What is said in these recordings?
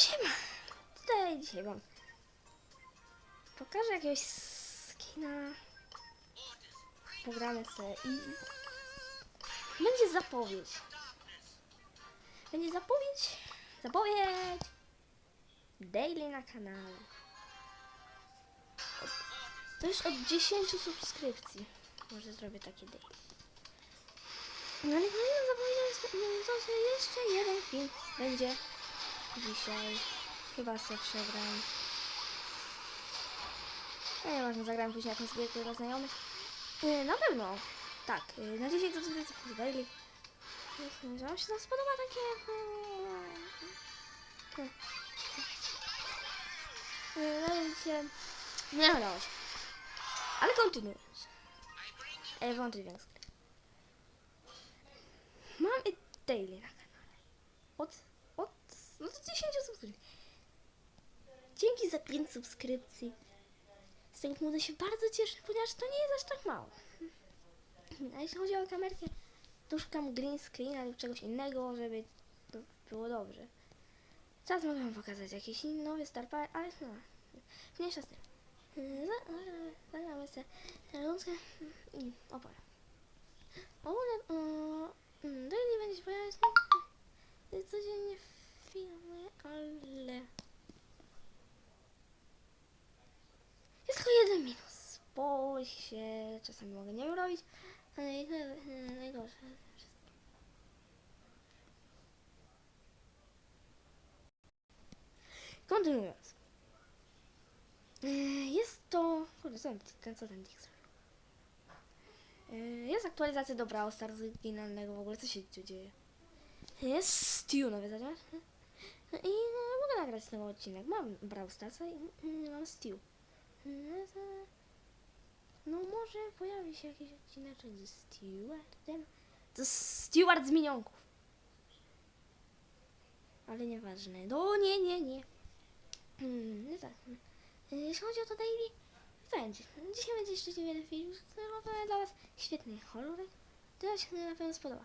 siema! Tutaj dzisiaj wam pokażę jakiegoś skina. Pogramy sobie i będzie zapowiedź. Będzie zapowiedź, zapowiedź daily na kanale. To już od 10 subskrypcji. Może zrobię takie daily. No ale jest to, że jeszcze jeden film będzie dzisiaj. Chyba sobie przegram. No nieważne, zagram później jakąś gierkę dla znajomych. Yy, na pewno. Tak, yy, na 10 subskrypcji pozwolili. Że wam się to spodoba takie... Yy, no wiecie... Nie udało się. Ale kontynuując. E, włączyć dźwięk. Mam i daily na kanale. Od, od, no to 10 subskrypcji. Dzięki za 5 subskrypcji. Z tego powodu się bardzo cieszę, ponieważ to nie jest aż tak mało. A jeśli chodzi o kamerkę, to szukam green screena lub czegoś innego, żeby to było dobrze. Teraz mogę wam pokazać jakiś nowy Star Power, ale no, mniejsza z tym. Za- za- Zagramy sobie rundkę i opowiem. Ogólnie, yy, daily będzie się pojawiać codziennie filmy, ale jest tylko jeden minus, bo się czasami mogę nie robić, ale i naj- najgorsze. Kontynuując. Yy, Jest to... Kurde, co ten, co ten Dix? Yy, Jest aktualizacja do Brawl Stars oryginalnego w ogóle, co się tu dzieje? Jest Stew nowy zamiar. I no, mogę nagrać ten odcinek. Mam Brawl Starsa i mm, mam Stew. To- No może pojawi się jakiś odcineczek ze Stewardem. To Steward z minionków. Ale nieważne. No nie, nie, nie. Hmm, no tak. E, Jeśli chodzi o to daily, to będzie. Dzisiaj będzie jeszcze wiele filmów, które mam dla Was świetny horror. To się na pewno spodoba.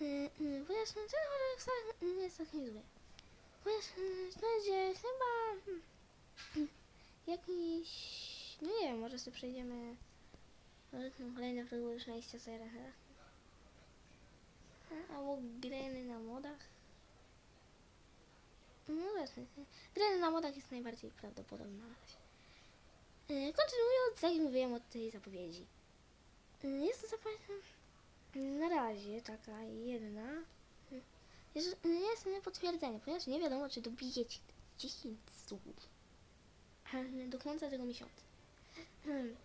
E, e, Ponieważ ten horror wcale nie jest tak niezły. Ponieważ e, będzie chyba hmm, No nie wiem, może sobie przejdziemy kolejne próby już najścia sobie. Albo greny na modach. No właśnie. Greny na modach jest najbardziej prawdopodobna. E, Kontynuując, jak mówiłem od tej zapowiedzi. E, Jest to zapowiedź na razie taka jedna. Jest, jest nie potwierdzenie, ponieważ nie wiadomo, czy dobijecie 10 słów do końca tego miesiąca. Hmm.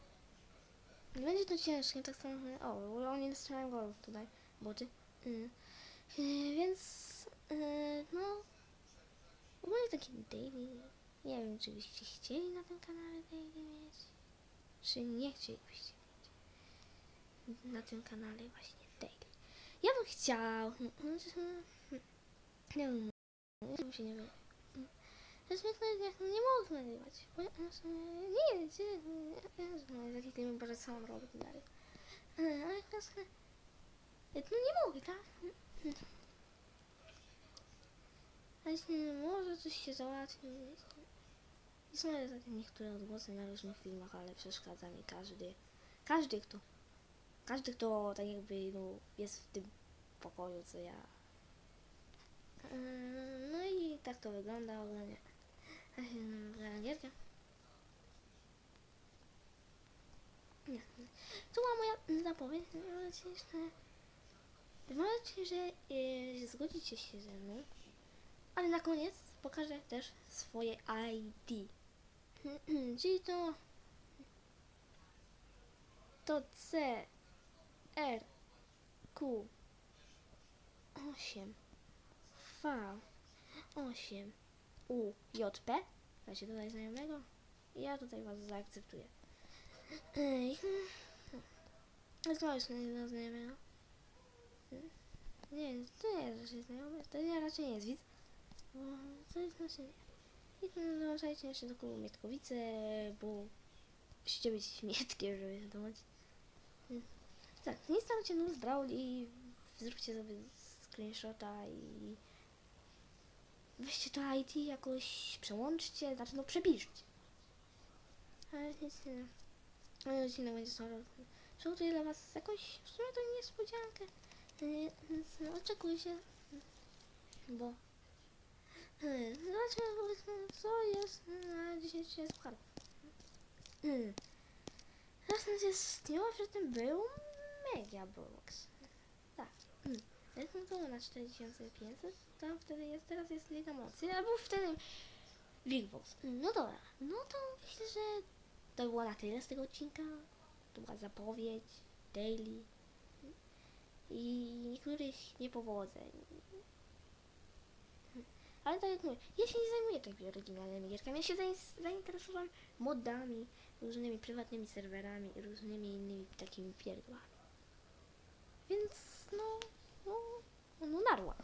Będzie to ciężkie, tak samo. O, bo oni dostałem golów tutaj, boty. Mm. E, więc, e, no, ogólnie taki daily. Nie wiem, czy byście chcieli na tym kanale daily mieć, czy nie chcielibyście mieć na tym kanale właśnie daily. Ja bym chciał. Nie wiem, ja bym się nie wiem. Zwykle jak nie mogę nagrywać. Bo ja, znaczy, nie, nie, nie, nie, taki film może sam robić dalej. E, Ale e, no nie mogę, tak? A jeśli może coś się załatwi. I są takie niektóre odgłosy na różnych filmach, ale przeszkadza mi każdy. Każdy kto. Każdy kto tak jakby no, jest w tym pokoju co ja. E, No i tak to wygląda ogólnie. Gra gierka. Nie. To była moja zapowiedź. Mam nadzieję, że, mam nadzieję, że e, zgodzicie się ze mną. Ale na koniec pokażę też swoje ID. Czyli to to C R Q 8 V 8 U J P Macie tutaj znajomego? Ja tutaj was zaakceptuję. Znowu znajomego znajomego. Nie, to nie jest raczej znajomy. To nie, raczej nie jest widz. Bo to jest znaczy nie. I dołączajcie jeszcze do klubu bo musicie być mietkiem, żeby się dołączyć. Tak, nie stawcie nóż Brawl i zróbcie sobie screenshota i weźcie to IT jakoś przełączcie, znaczy no przepiszcie. Ale nic nie. Ale nic innego będzie sorry. Przygotuję dla was jakąś, w sumie to niespodziankę. Yy, oczekujcie. Bo... Yy, Zobaczmy co jest na 10 pucharów. Yy. Teraz nas jest, nie że ten był Mega Box. Tak. Mm. Jak to na 4500, tam wtedy jest, teraz jest Liga Mocy, a był wtedy Big Box. No dobra, no to myślę, że to było na tyle z tego odcinka. To była zapowiedź, daily i niektórych niepowodzeń. Ale tak jak mówię, ja się nie zajmuję takimi oryginalnymi gierkami, ja się zain- zainteresowałem modami, różnymi prywatnymi serwerami i różnymi innymi takimi pierdłami. Więc no, no, no narła.